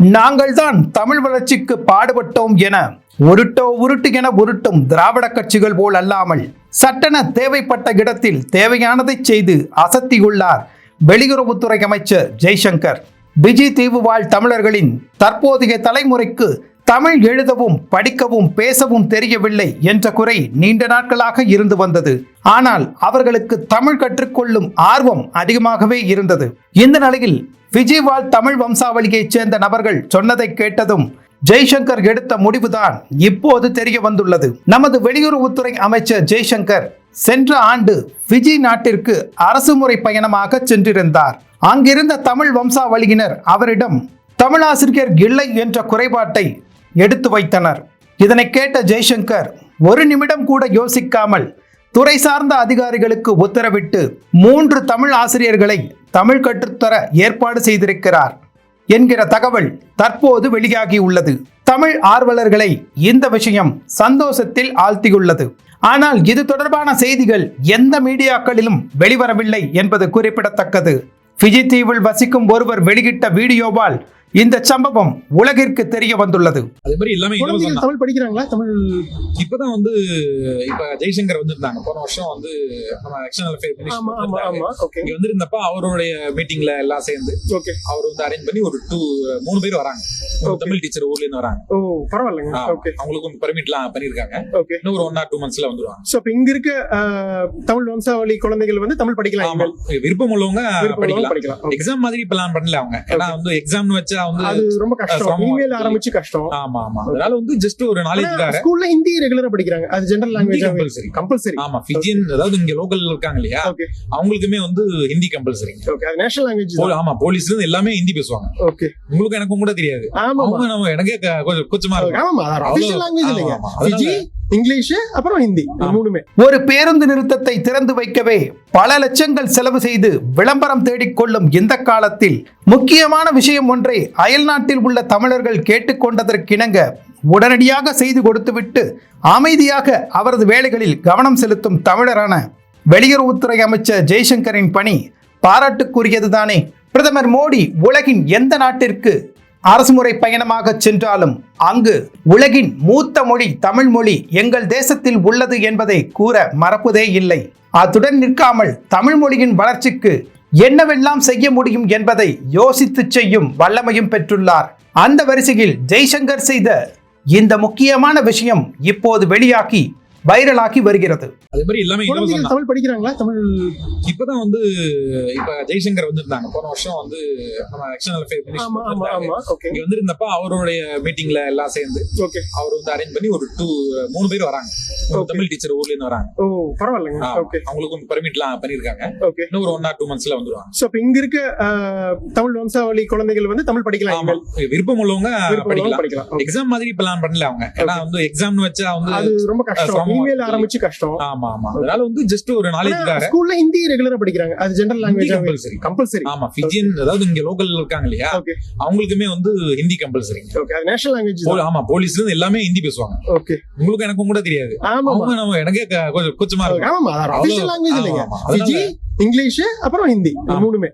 நாங்கள் தான் தமிழ் வளர்ச்சிக்கு பாடுபட்டோம் என உருட்டோ உருட்டு என உருட்டும் திராவிட கட்சிகள் போல் அல்லாமல் சட்டென தேவைப்பட்ட இடத்தில் தேவையானதை செய்து அசத்தியுள்ளார் வெளியுறவுத்துறை அமைச்சர் ஜெய்சங்கர். பிஜி தீவு வாழ் தமிழர்களின் தற்போதைய தலைமுறைக்கு தமிழ் எழுதவும் படிக்கவும் பேசவும் தெரியவில்லை என்ற குறை நீண்ட நாட்களாக இருந்து வந்தது. ஆனால் அவர்களுக்கு தமிழ் கற்றுக்கொள்ளும் ஆர்வம் அதிகமாகவே இருந்தது. இந்த நிலையில் விஜய்வால் தமிழ் வம்சாவளியைச் சேர்ந்த நபர்கள் சொன்னதை கேட்டதும் ஜெய்சங்கர் எடுத்த முடிவுதான் இப்போது தெரிய வந்துள்ளது. நமது வெளியுறவுத்துறை அமைச்சர் ஜெய்சங்கர் சென்ற ஆண்டு ஃபிஜி நாட்டிற்கு அரசு முறை பயணமாக சென்றிருந்தார். அங்கிருந்த தமிழ் வம்சாவளியினர் அவரிடம் தமிழாசிரியர் இல்லை என்ற குறைபாட்டை எடுத்து வைத்தனர். இதனை கேட்ட ஜெய்சங்கர் ஒரு நிமிடம் கூட யோசிக்காமல் துறை சார்ந்த அதிகாரிகளுக்கு உத்தரவிட்டு மூன்று தமிழ் ஆசிரியர்களை தமிழ் கற்றுத்தர ஏற்பாடு செய்திருக்கிறார் என்கிற தகவல் தற்போது வெளியாகியுள்ளது. தமிழ் ஆர்வலர்களை இந்த விஷயம் சந்தோஷத்தில் ஆழ்த்தியுள்ளது. ஆனால் இது தொடர்பான செய்திகள் எந்த மீடியாக்களிலும் வெளிவரவில்லை என்பது குறிப்பிடத்தக்கது. ஃபிஜி தீவில் வசிக்கும் ஒருவர் வெளியிட்ட வீடியோவால் இந்த சம்பவம் உலகிற்கு தெரிய வந்துள்ளது. அதே மாதிரி எல்லாமே தமிழ் படிக்கிறாங்களா? தமிழ் இப்பதான் வந்து இப்ப ஜெய்சங்கர் வந்திருந்தாங்க. போன வருஷம் வந்து நம்ம எக்ஸ்டர்னல் அஃபேர் ஆமா ஆமா ஆமா. ஓகே இங்க வந்திருந்தப்ப அவருடைய மீட்டிங்ல எல்லாம் சேர்ந்து ஓகே அவர் வந்து அரேஞ்ச் பண்ணி ஒரு டூ மூணு பேர் வராங்க. தமிழ் டீச்சர் ஊர்ல இருந்து வராங்க. ஓ பரவாயில்லைங்க. ஓகே அவங்களுக்கும் பெர்மிட்லாம் பண்ணிருக்காங்க ஓகே இன்னும் ஒரு ஒன் ஆர் டூ மந்த்ஸ்ல வந்துருவாங்க. சோ இப்ப இங்க இருக்க தமிழ் வம்சாவளி குழந்தைகள் வந்து தமிழ் படிக்கலாம். விருப்பம் உள்ளவங்க படிக்கலாம். எக்ஸாம் மாதிரி பிளான் பண்ணல அவங்க. ஏன்னா வந்து எக்ஸாம்னு வச்சா வந்து அது ரொம்ப கஷ்டம். இமெயில் இருக்கு. ஆரம்பிச்சு கஷ்டம். ஆமா ஆமா. அதனால வந்து ஜஸ்ட் ஒரு நாலேஜ்க்காக ஸ்கூல்ல ஹிந்தி ரெகுலரா படிக்கிறாங்க. அது ஜெனரல் லாங்குவேஜ் கம்பல்சரி கம்பல்சரி ஆமா ஃபிஜியன் அதாவது இங்க லோக்கல் இருக்காங்க இல்லையா? அவங்களுக்குமே வந்து ஹிந்தி கம்பல்சரி ஓகே அது நேஷனல் லாங்குவேஜ் ஆமா போலீஸ்ல இருந்து எல்லாமே ஹிந்தி பேசுவாங்க. ஓகே உங்களுக்கு எனக்கும் கூட தெரியாது. ஆமா நம்ம எனக்கே கொஞ்சம் கூச்சமா இருக்கும். ஆமா அபிஷியல் லாங்குவேஜ் இல்லைங்க இங்கிலீஷ் அப்புறம் ஹிந்தி. மூணுமே. ஒரு பேருந்து நிறுத்தத்தை திறந்து வைக்கவே பல லட்சங்கள் செலவு செய்து விளம்பரம் தேடிக்கொள்ளும் இந்த காலத்தில் முக்கியமான விஷயம் ஒன்றை அயல்நாட்டில் உள்ள தமிழர்கள் கேட்டுக்கொண்டதற்கிணங்க உடனடியாக செய்து கொடுத்துவிட்டு அமைதியாக அவரது வேலைகளில் கவனம் செலுத்தும் தமிழரான வெளியுறவுத்துறை அமைச்சர் ஜெய்சங்கரின் பணி பாராட்டுக்குரியதுதானே. பிரதமர் மோடி உலகின் எந்த நாட்டிற்கு அரசுமுறை பயணமாக சென்றாலும் அங்கு உலகின் மூத்த மொழி தமிழ் மொழி எங்கள் தேசத்தில் உள்ளது என்பதை கூற மறப்பதே இல்லை. அத்துடன் நிற்காமல் தமிழ் மொழியின் வளர்ச்சிக்கு என்னவெல்லாம் செய்ய முடியும் என்பதை யோசித்து செய்யும் வல்லமையும் பெற்றுள்ளார். அந்த வரிசையில் ஜெய்சங்கர் செய்த இந்த முக்கியமான விஷயம் இப்போது வெளியாகி வைரலாகி வருகிறது. அதே மாதிரி எல்லாமே தமிழ் படிக்கிறாங்களா? தமிழ் இப்பதான் வந்து இப்ப ஜெய்சங்கர் வந்திருந்தாங்க. போன வருஷம் வந்து நம்ம எக்ஸ்டர்னல் அஃபேர் ஆமா ஆமா ஆமா. ஓகே இங்க வந்திருந்தப்ப அவருடைய மீட்டிங்ல எல்லாம் சேர்ந்து ஓகே அவர் வந்து அரேஞ்ச் பண்ணி ஒரு டூ மூணு பேர் வராங்க. தமிழ் டீச்சர் ஊர்ல இருந்து வராங்க. ஓ பரவாயில்லைங்க. அவங்களுக்கும் பெர்மிட்லாம் பண்ணிருக்காங்க. ஓகே இன்னும் ஒரு ஒன் ஆர் டூ மந்த்ஸ்ல வந்துருவாங்க. சோ இப்ப இங்க இருக்க தமிழ் வம்சாவளி குழந்தைகள் வந்து தமிழ் படிக்கலாம். விருப்பம் உள்ளவங்க படிக்கலாம். எக்ஸாம் மாதிரி பிளான் பண்ணல அவங்க. ஏன்னா வந்து எக்ஸாம்னு வச்சா வந்து அது ரொம்ப கஷ்டம். இருக்கு. ஆரம்பிச்சு கஷ்டம். ஆமா ஆமா. அதனால வந்து ஜஸ்ட் ஒரு நாலேஜ்க்காக ஸ்கூல்ல ஹிந்தி ரெகுலரா படிக்கிறாங்க. அது ஜெனரல் லாங்குவேஜ் கம்பல்சரி கம்பல்சரி ஆமா ஃபிஜியன் அதாவது இங்க லோக்கல் இருக்காங்க இல்லையா? அவங்களுக்குமே வந்து ஹிந்தி கம்பல்சரி ஓகே அது நேஷனல் லாங்குவேஜ் ஆமா போலீஸ்ல இருந்து எல்லாமே ஹிந்தி பேசுவாங்க. ஓகே உங்களுக்கு எனக்கும் கூட தெரியாது. ஆமா நம்ம எனக்கே கொஞ்சம் கூச்சமா இருக்கும். ஆமா லாங்குவேஜ் இல்லைங்க. இங்கிலீஷ் அப்புறம் ஹிந்தி. மூணுமே.